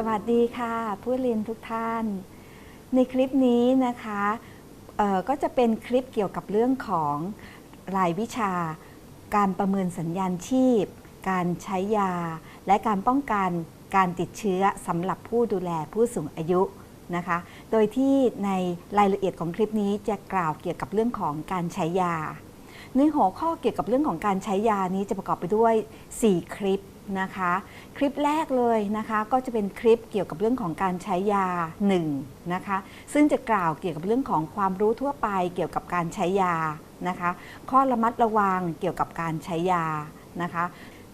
สวัสดีค่ะ ผู้เรียนทุกท่าน ในคลิปนี้นะคะก็จะเป็นคลิปเกี่ยวกับเรื่องของรายวิชา การประเมินสัญญาณชีพ การใช้ยา และการป้องกันการติดเชื้อสำหรับผู้ดูแลผู้สูงอายุนะคะ โดยที่ในรายละเอียดของคลิปนี้จะกล่าวเกี่ยวกับเรื่องของการใช้ยา ในหัวข้อเกี่ยวกับเรื่องของการใช้ยานี้จะประกอบไปด้วย 4 คลิป นะคะ คลิปแรกเลยนะคะก็จะเป็นคลิปเกี่ยวกับเรื่องของการใช้ยา1นะคะซึ่งจะกล่าวเกี่ยวกับเรื่องของความรู้ทั่วไปเกี่ยวกับการใช้ยานะคะข้อระมัดระวังเกี่ยวกับการใช้ยานะคะ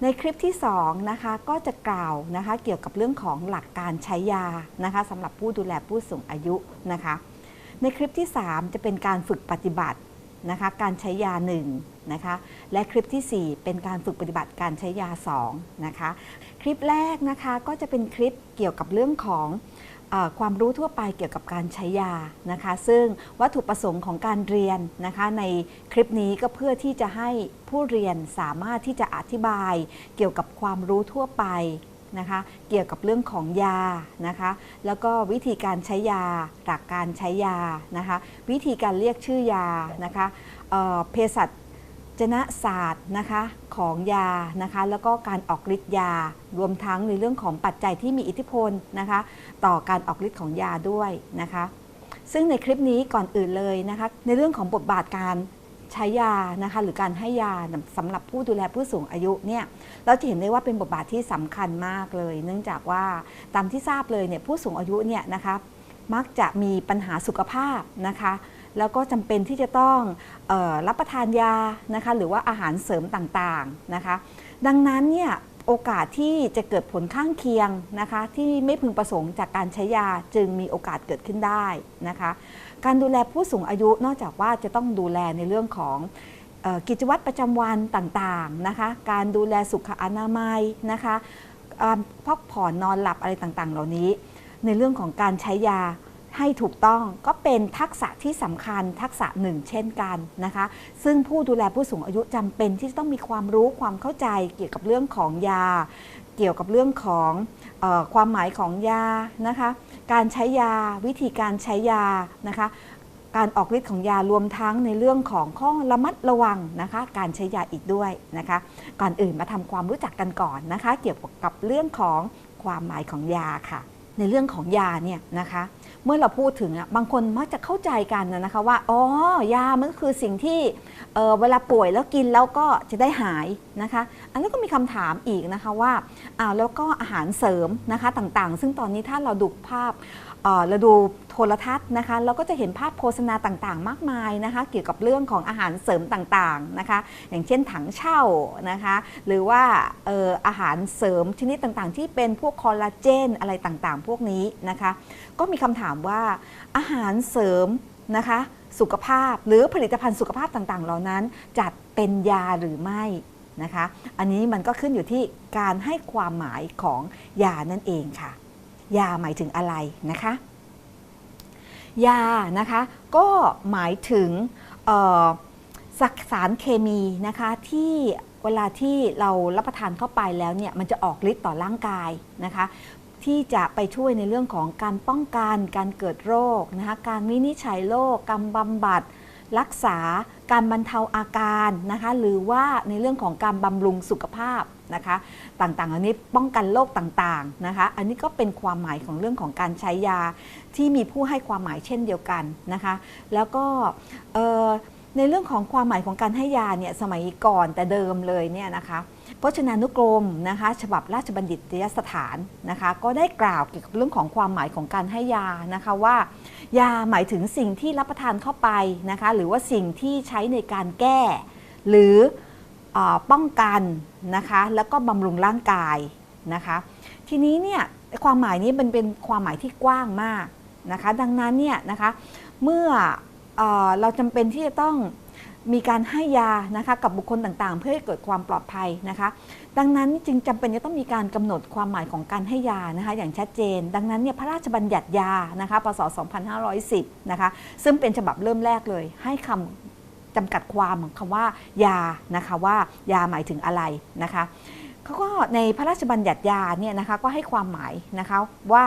ในคลิปที่2นะคะก็จะกล่าวนะคะเกี่ยวกับเรื่องของหลักการใช้ยานะคะสำหรับผู้ดูแลผู้สูงอายุนะคะ ในคลิปที่ 3 จะเป็นการฝึกปฏิบัติ นะคะการใช้ยา1นะคะและคลิปทีสี่ 4 เป็นการฝึกปฏิบัติการใช้ยา2นะคะคลิปแรกนะคะก็จะเป็นคลิปเกี่ยวกับเรื่องของอความรู้ทั่วไปเกี่ยวกับการใช้ยานะคะ ซึ่งวัตถุประสงค์ของการเรียนนะคะในคลิปนี้ก็เพื่อที่จะให้ผู้เรียนสามารถที่จะอธิบายเกี่ยวกับความรู้ทั่วไป นะคะ เกี่ยวกับเรื่องของยานะคะ แล้วก็วิธีการใช้ยา หลักการใช้ยานะคะ วิธีการเรียกชื่อยานะคะเเภสัชนะศาสตร์นะคะของยานะคะ แล้วก็การออกฤทธิ์ยา รวมทั้งในเรื่องของปัจจัยที่มีอิทธิพลนะคะ ต่อการออกฤทธิ์ของยาด้วยนะคะ ซึ่งในคลิปนี้ก่อนอื่นเลยนะคะ ในเรื่องของบทบาทการ ใช้ยานะคะหรือการให้ยาสำหรับผู้ดูแลผู้สูงอายุเนี่ยเราจะเห็นได้ว่าเป็นบทบาทที่สำคัญมากเลย เนื่องจากว่าตามที่ทราบเลยเนี่ยผู้สูงอายุเนี่ยนะคะมักจะมีปัญหาสุขภาพนะคะแล้วก็จำเป็นที่จะต้องออรับประทานยานะคะหรือว่าอาหารเสริมต่างๆนะคะดังนั้นเนี่ย โอกาสที่จะเกิดผลข้างเคียงนะคะที่ไม่พึงประสงค์จากการใช้ยาจึงมีโอกาสเกิดขึ้นได้นะคะ การดูแลผู้สูงอายุนอกจากว่าจะต้องดูแลในเรื่องของออกิจวัตรประจำวันต่างๆนะคะการดูแลสุขอนามัยนะคะพักผ่อนนอนหลับอะไรต่างๆ เหล่านี้ ในเรื่องของการใช้ยา ให้ถูกต้องก็เป็นทักษะที่สำคัญทักษะหนึ่งเช่นกันนะคะ ซึ่งผู้ดูแลผู้สูงอายุจำเป็นที่จะต้องมีความรู้ความเข้าใจเกี่ยวกับเรื่องของยา เกี่ยวกับเรื่องของออความหมายของยานะคะ การใช้ยาวิธีการใช้ยานะคะการออกฤทธิ์ของยารวมทั้งในเรื่องของข้อระมัดระวังนะคะ การใช้ยาอีกด้วยนะคะ ก่อนอื่นมาทำความรู้จักกันก่อนนะคะ เกี่ยวกับเรื่องของความหมายของยาค่ะ ในเรื่องของยาเนี่ยนะคะ เมื่อเราพูดถึงอะบางคนมักจะเข้าใจกันนะคะว่าอ๋อยามันก็คือสิ่งที่เเวลาป่วยแล้วกินแล้วก็จะได้หายนะคะ อันนี้ก็มีคำถามอีกนะคะว่าอ้าวแล้วก็อาหารเสริมนะคะต่างๆ ซึ่งตอนนี้ถ้าเราดูภาพ เราดูโทรทัศน์นะคะเราก็จะเห็นภาพโฆษณาต่างๆ มากมายนะคะ เกี่ยวกับเรื่องของอาหารเสริมต่างๆนะคะ อย่างเช่นถังเช่านะคะ หรือว่าอออาหารเสริมชนิดต่างๆ ที่เป็นพวกคอลลาเจนอะไรต่างๆ พวกนี้นะคะ ก็มีคำถามว่าอาหารเสริมนะคะสุขภาพหรือผลิตภัณฑ์สุขภาพต่างๆ เหล่านั้น จัดเป็นยาหรือไม่นะคะ อันนี้มันก็ขึ้นอยู่ที่การให้ความหมายของยานั่นเองค่ะ ยาหมายถึงอะไรนะคะ ยานะคะก็หมายถึงสารเคมีนะคะที่เวลาที่เรารับประทานเข้าไปแล้วเนี่ยมันจะออกฤทธิ์ต่อร่างกายนะคะที่จะไปช่วยในเรื่องของการป้องกัน การเกิดโรคนะคะการวินิจฉัยโรคการบำบัด รักษาการบรรเทาอาการนะคะหรือว่าในเรื่องของการบำรุงสุขภาพนะคะต่างๆ อันนี้ป้องกันโรคต่างๆนะคะอันนี้ก็เป็นความหมายของเรื่องของการใช้ยาที่มีผู้ให้ความหมายเช่นเดียวกันนะคะแล้วก็ในเรื่องของความหมายของการให้ยาเนี่ยสมัยก่อนแต่เดิมเลยเนี่ยนะคะพจนานุกรมนะคะฉบับราชบัณฑิตยสถานนะคะก็ได้กล่าวเกี่ยวกับเรื่องของความหมายของการให้ยานะคะว่า ยาหมายถึงสิ่งที่รับประทานเข้าไปนะคะ หรือว่าสิ่งที่ใช้ในการแก้ หรืออป้องกันนะคะ แล้วก็บำรุงร่างกายนะคะ ทีนี้เนี่ยความหมายนี้มันเป็นความหมายที่กว้างมากนะคะ ดังนั้นเนี่ยนะคะ เมื่อเอเราจำเป็นที่จะต้อง มีการให้ยานะคะกับบุคคลต่างๆ เพื่อให้เกิดความปลอดภัยนะคะ ดังนั้นจึงจำเป็นจะต้องมีการกำหนดความหมายของการให้ยานะคะอย่างชัดเจน ดังนั้นเนี่ยพระราชบัญญัติยานะคะพศ 2510 นะคะซึ่งเป็นฉบับเริ่มแรกเลย ให้คำจำกัดความของคำว่ายานะคะว่ายาหมายถึงอะไรนะคะเขาก็ในพระราชบัญญัติยาเนี่ยนะคะก็ให้ความหมายนะคะว่า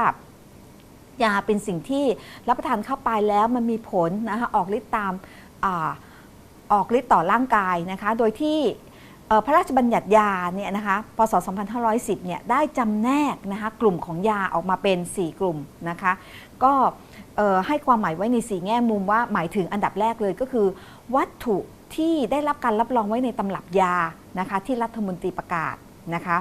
ยาเป็นสิ่งที่รับประทานเข้าไปแล้วมันมีผลนะคะออกฤทธิ์ตาม ออกฤทธิ์ต่อร่างกายนะคะ โดยที่พระราชบัญญัติยาเนี่ยนะคะ พศ 2510 เนี่ยได้จำแนกนะคะกลุ่มของยาออกมาเป็น 4 กลุ่มนะคะ ก็ให้ความหมายไว้ใน 4 แง่มุมว่าหมายถึงอันดับแรกเลยก็คือ วัตถุที่ได้รับการรับรองไว้ในตำรับยานะคะที่รัฐมนตรีประกาศนะคะ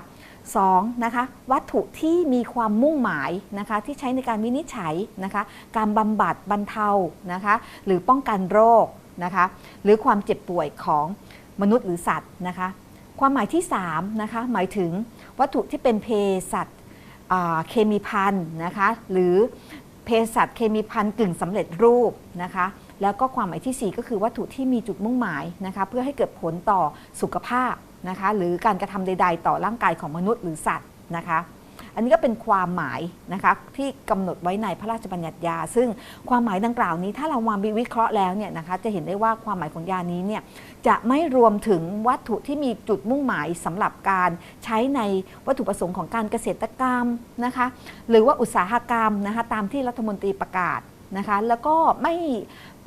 สองนะคะวัตถุที่มีความมุ่งหมายนะคะที่ใช้ในการวินิจฉัยนะคะการบำบัดบรรเทานะคะหรือป้องกันโรค นะคะหรือความเจ็บป่วยของมนุษย์หรือสัตว์นะคะความหมายที่3นะคะหมายถึงวัตถุที่เป็นเภสัชเคมีพันนะคะหรือเภสัชเคมีพันกึ่งสำเร็จรูปนะคะแล้วก็ความหมายที่ 4 ก็คือวัตถุที่มีจุดมุ่งหมายนะคะเพื่อให้เกิดผลต่อสุขภาพนะคะหรือการกระทำใด ๆ ต่อร่างกายของมนุษย์หรือสัตว์นะคะ อันนี้ก็เป็นความหมายนะคะที่กำหนดไว้ในพระราชบัญญัติยา ซึ่งความหมายดังกล่าวนี้ถ้าเรามาวิเคราะห์แล้วเนี่ยนะคะจะเห็นได้ว่าความหมายของยานี้เนี่ยจะไม่รวมถึงวัตถุที่มีจุดมุ่งหมายสำหรับการใช้ในวัตถุประสงค์ของการเกษตรกรรมนะคะหรือว่าอุตสาหกรรมนะคะตามที่รัฐมนตรีประกาศนะคะแล้วก็ไม่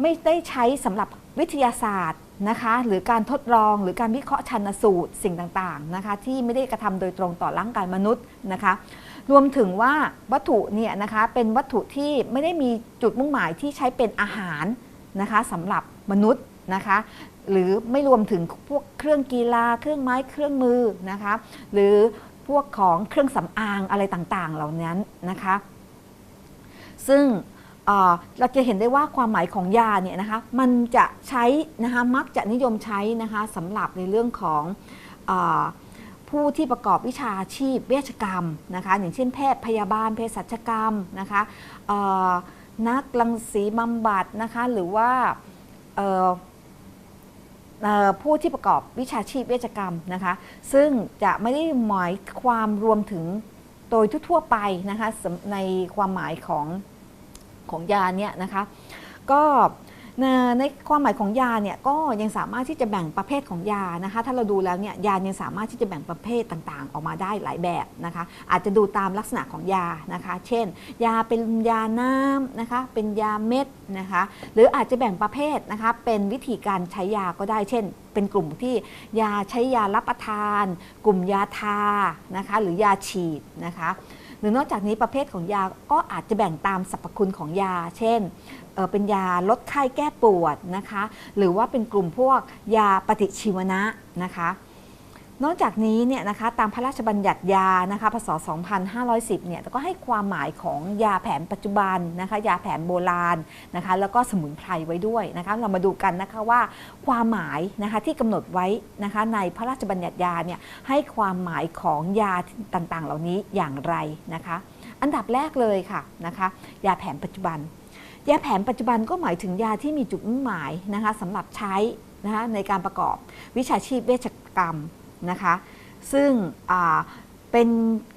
ไม่ได้ใช้สำหรับวิทยาศาสตร์ นะคะหรือการทดลองหรือการวิเคราะห์ชันสูตรสิ่งต่างๆนะคะที่ไม่ได้กระทำโดยตรงต่อร่างกายมนุษย์นะคะรวมถึงว่าวัตถุเนี่ยนะคะเป็นวัตถุที่ไม่ได้มีจุดมุ่งหมายที่ใช้เป็นอาหารนะคะสำหรับมนุษย์นะคะหรือไม่รวมถึงพวกเครื่องกีฬาเครื่องไม้เครื่องมือนะคะหรือพวกของเครื่องสำอางอะไรต่างๆ เหล่านั้นนะคะซึ่ง เราจะเห็นได้ว่าความหมายของยาเนี่ยนะคะมันจะใช้นะคะมักจะนิยมใช้นะคะสำหรับในเรื่องของอผู้ที่ประกอบวิชาชีพเวชกรรมนะคะอย่างเช่นแพทย์พยาบาลเภสัชกรรมนะคะนักรังสีบำบัดนะคะหรือว่าผู้ที่ประกอบวิชาชีพเวชกรรมนะคะซึ่งจะไม่ได้หมายความรวมถึงโดยทั่วไปนะคะในความหมายของ ของยาเนี่ยนะคะก็ในความหมายของยาเนี่ยก็ยังสามารถที่จะแบ่งประเภทของยานะคะถ้าเราดูแล้วเนี่ยยายังสามารถที่จะแบ่งประเภทต่างๆ ออกมาได้หลายแบบนะคะอาจจะดูตามลักษณะของยานะคะ เช่น ยาเป็นยาน้ำนะคะเป็นยาเม็ดนะคะหรืออาจจะแบ่งประเภทนะคะเป็นวิธีการใช้ยาก็ได้เช่น เป็นกลุ่มที่ยาใช้ยารับประทาน กลุ่มยาทานะคะหรือยาฉีดนะคะหรือนอกจากนี้ประเภทของยาก็อาจจะแบ่งตามสรรพคุณของยา เช่นเอ่อเป็นยาลดไข้แก้ปวดนะคะ หรือว่าเป็นกลุ่มพวกยาปฏิชีวนะนะคะ นอกจากนี้เนี่ยนะคะตามพระราชบัญญัติยานะคะพศ 2510 เนี่ยก็ให้ความหมายของยาแผนปัจจุบันนะคะยาแผนโบราณนะคะแล้วก็สมุนไพรไว้ด้วยนะคะเรามาดูกันนะคะว่าความหมายนะคะที่กำหนดไว้นะคะในพระราชบัญญัติยาเนี่ยให้ความหมายของยาต่างๆ เหล่านี้อย่างไรนะคะ อันดับแรกเลยค่ะนะคะยาแผนปัจจุบัน ยาแผนปัจจุบันก็หมายถึงยาที่มีจุดมุ่งหมายนะคะสำหรับใช้นะคะในการประกอบวิชาชีพเวชกรรม นะคะ ซึ่งเป็น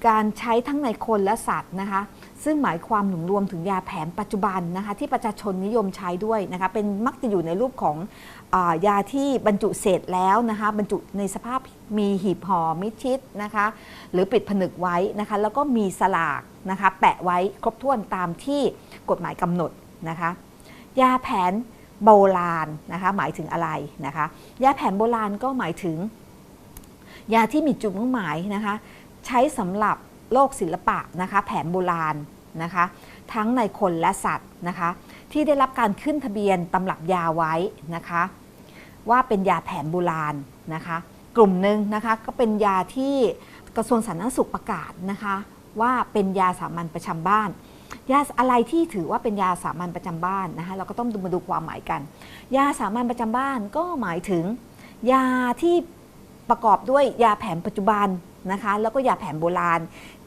การใช้ทั้งในคนและสัตว์นะคะ ซึ่งหมายความหนุนรวมถึงยาแผนปัจจุบันนะคะ ที่ประชาชนนิยมใช้ด้วยนะคะ เป็นมักจะอยู่ในรูปของอายาที่บรรจุเสร็จแล้วนะคะ บรรจุในสภาพมีหีบห่อมิชิดนะคะ หรือปิดผนึกไว้นะคะ แล้วก็มีสลากนะคะ แปะไว้ครบถ้วนตามที่กฎหมายกำหนดนะคะ ยาแผนโบราณนะคะ หมายถึงอะไรนะคะ ยาแผนโบราณก็หมายถึง ยาที่มีจุดมุ่งหมายนะคะ ใช้สำหรับโลกศิลปะนะคะ แผนโบราณนะคะ ทั้งในคนและสัตว์นะคะ ที่ได้รับการขึ้นทะเบียนตำรับยาไว้นะคะ ว่าเป็นยาแผนโบราณนะคะ กลุ่มหนึ่งนะคะก็เป็นยาที่กระทรวงสาธารณสุขประกาศนะคะ ว่าเป็นยาสามัญประจำบ้านยาอะไรที่ถือว่าเป็นยาสามัญประจำบ้านนะคะเราก็ต้องมาดูความหมายกัน ยาสามัญประจำบ้านก็หมายถึง ยาที่ ประกอบด้วยยาแผนปัจจุบันนะคะแล้วก็ยาแผนโบราณ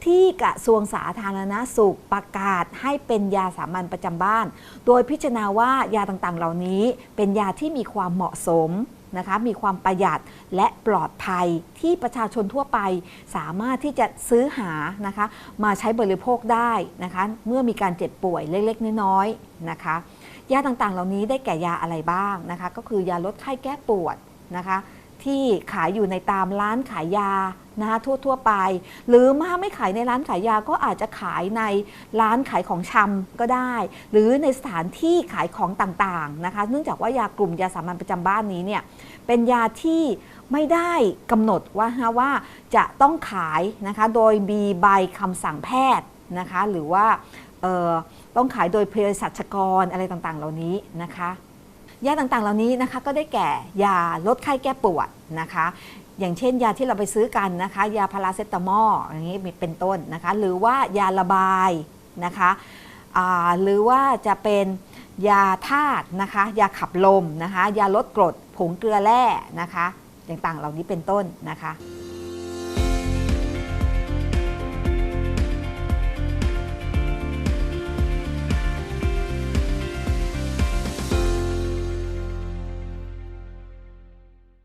ที่กระทรวงสาธารณสุขประกาศให้เป็นยาสามัญประจำบ้าน โดยพิจารณาว่ายาต่างๆ เหล่านี้เป็นยาที่มีความเหมาะสมนะคะมีความประหยัดและปลอดภัยที่ประชาชนทั่วไปสามารถที่จะซื้อหานะคะมาใช้บริโภคได้นะคะเมื่อมีการเจ็บป่วยเล็กๆ น้อยๆนะคะยาต่างๆ เหล่านี้ได้แก่ยาอะไรบ้างนะคะก็คือยาลดไข้แก้ปวดนะคะ ที่ขายอยู่ในตามร้านขายยานะคะทั่วๆไป หรือถ้าไม่ขายในร้านขายยาก็อาจจะขายในร้านขายของชำก็ได้ หรือในสถานที่ขายของต่างๆนะคะ เนื่องจากว่ายากลุ่มยาสามัญประจำบ้านนี้เนี่ยเป็นยาที่ไม่ได้กำหนดว่าฮะว่าจะต้องขายนะคะโดยมีใบคำสั่งแพทย์นะคะหรือว่าต้องขายโดยเภสัชกรอะไรต่างๆ เหล่านี้นะคะ ยาต่างๆ เหล่านี้นะคะก็ได้แก่ยาลดไข้แก้ปวดนะคะ อย่างเช่นยาที่เราไปซื้อกันนะคะ ยาพาราเซตามอลอย่างนี้เป็นต้นนะคะ หรือว่ายาระบายนะคะหรือว่าจะเป็นยาธาตุนะคะ ยาขับลมนะคะ ยาลดกรดผงเกลือแร่นะคะอย่างต่างๆ เหล่านี้เป็นต้นนะคะ